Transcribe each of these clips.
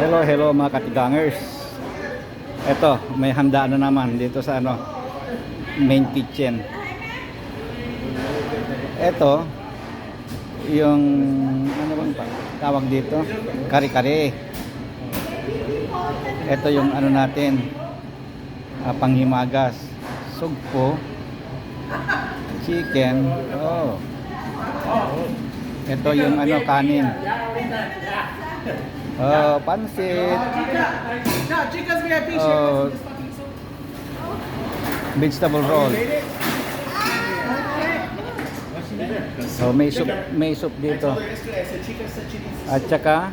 Hello, hello mga katigangers. Ito, may handa na naman dito sa ano, main kitchen. Ito, yung ano bang pa, tawag dito? Kare-kare. Ito yung ano natin, ah, panghimagas. Sugpo, chicken, oh. Ito yung ano, kanin. Oh, pansit. Oh, vegetable roll. So may soup, may soup dito. At saka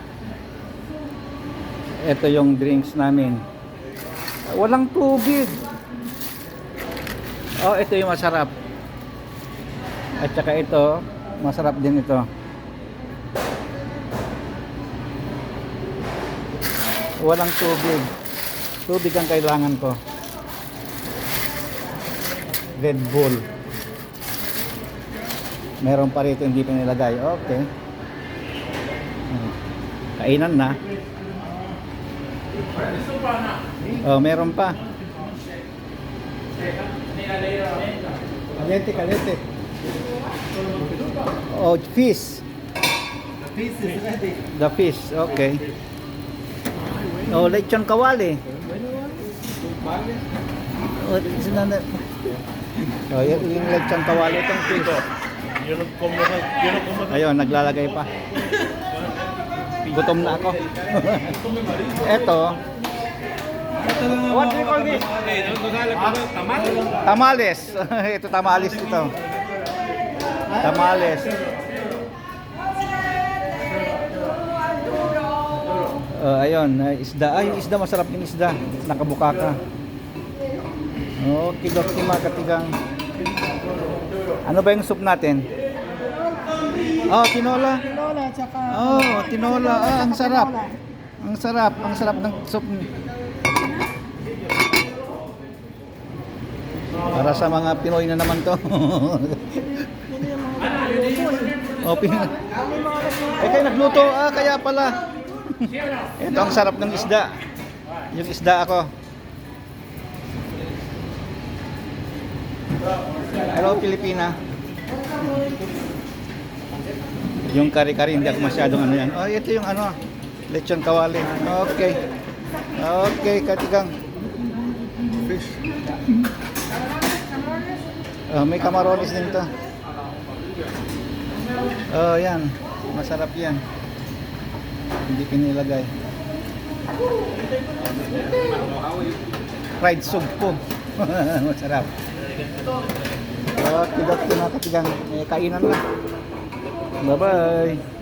ito yung drinks namin. Walang tubig. Oh, ito yung masarap. At saka ito, masarap din ito. Walang tubig. Tubig ang kailangan ko. Red Bull. Meron pa rito hindi pa nilagay. Okay. Kainan na. Oh, meron pa. Caliente, caliente. Oh, fish. The piece is ready. The fish. Okay. Oh, lechon kawali. Oh, sinana. Oh, yung, yung lechon kawali itong como Ayun, naglalagay pa. Gutom na ako. Ito, what do you call this? Tamales. ito tamales ito. Tamales. Uh, ayun, uh, isda. Ay, isda masarap yung isda. Nakabuka ka. Okay, dokti mga katigang. Ano ba yung soup natin? Oh, tinola. Lola, tsaka... Oh, tinola. Ah, ang sarap. Ang sarap. Ang sarap ng soup. Para sa mga Pinoy na naman to. oh, Pinoy. Eh, kayo nagluto. Ah, kaya pala. Ito ang sarap ng isda. Yung isda ako. Hello, Pilipina. Yung kari-kari, hindi ako masyadong ano yan. Oh, ito yung ano, lechon kawali. Okay. Okay, katigang. Fish. Oh, may kamarones din to. Oh, yan. Masarap yan. Hindi pinilagay. Fried soup po. Masarap. Okay, doktor na katigang. Eh, kainan na. Bye-bye.